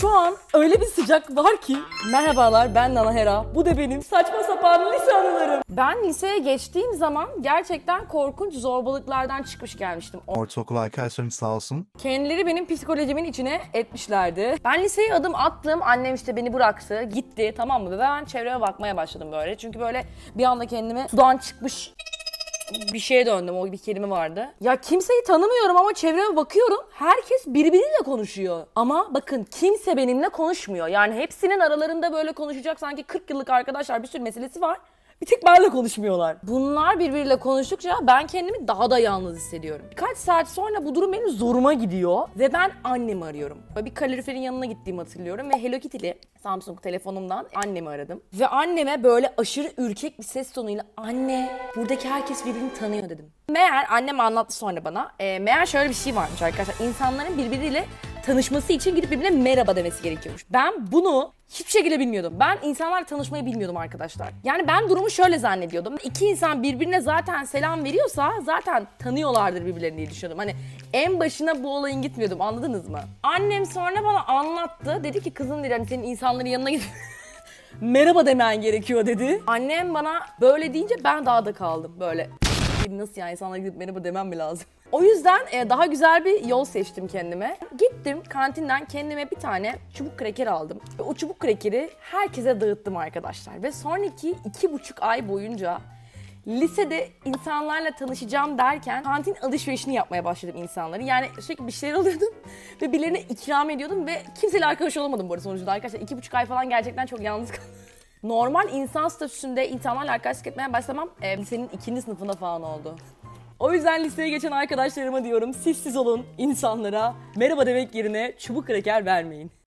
Şu an öyle bir sıcak var ki. Merhabalar ben Nana Hera. Bu da benim saçma sapan lise anılarım. Ben liseye geçtiğim zaman gerçekten korkunç zorbalıklardan çıkmış gelmiştim. Ortaokul arkadaşlarım sağ olsun. Kendileri benim psikolojimin içine etmişlerdi. Ben liseye adım attım. Annem işte beni bıraktı. Gitti tamam mı? Ve ben çevreme bakmaya başladım böyle. Çünkü böyle bir anda kendimi sudan çıkmış bir şeye döndüm. O bir kelime vardı. Ya kimseyi tanımıyorum ama çevreme bakıyorum. Herkes birbiriyle konuşuyor. Ama bakın kimse benimle konuşmuyor. Yani hepsinin aralarında böyle konuşacak sanki 40 yıllık arkadaşlar bir sürü meselesi var. Bir tek benimle konuşmuyorlar. Bunlar birbiriyle konuştukça ben kendimi daha da yalnız hissediyorum. Birkaç saat sonra bu durum benim zoruma gidiyor ve ben annemi arıyorum. Bir kaloriferin yanına gittiğimi hatırlıyorum ve Hello Kitty'li Samsung telefonumdan annemi aradım. Ve anneme böyle aşırı ürkek bir ses tonuyla anne buradaki herkes birbirini tanıyor dedim. Meğer annem anlattı sonra bana. e, meğer şöyle bir şey varmış arkadaşlar. İnsanların birbiriyle tanışması için gidip birbirine merhaba demesi gerekiyormuş. Ben bunu hiçbir şekilde bilmiyordum. Ben insanlarla tanışmayı bilmiyordum arkadaşlar. Yani ben durumu şöyle zannediyordum. İki insan birbirine zaten selam veriyorsa zaten tanıyorlardır birbirlerini diye düşünüyordum. Hani en başına bu olayın gitmiyordum anladınız mı? Annem sonra bana anlattı. Dedi ki kızım dedi hani senin insanların yanına gidip merhaba demen gerekiyor dedi. Annem bana böyle deyince ben daha da kaldım böyle. Nasıl yani insanlara gidip merhaba demem mi lazım? O yüzden e, daha güzel bir yol seçtim kendime. Gittim kantinden kendime bir tane çubuk kreker aldım. Ve o çubuk krekeri herkese dağıttım arkadaşlar. Ve sonraki iki buçuk ay boyunca lisede insanlarla tanışacağım derken kantin alışverişini yapmaya başladım insanları. Yani sürekli bir şeyler alıyordum ve birilerine ikram ediyordum ve kimseyle arkadaş olamadım bu arada sonucunda arkadaşlar. iki buçuk ay falan gerçekten çok yalnız kaldım. Normal insan statüsünde insanlarla arkadaşlık etmeye başlamam e, lisenin ikinci sınıfında falan oldu. O yüzden liseye geçen arkadaşlarıma diyorum siz siz olun insanlara merhaba demek yerine çubuk kreker vermeyin.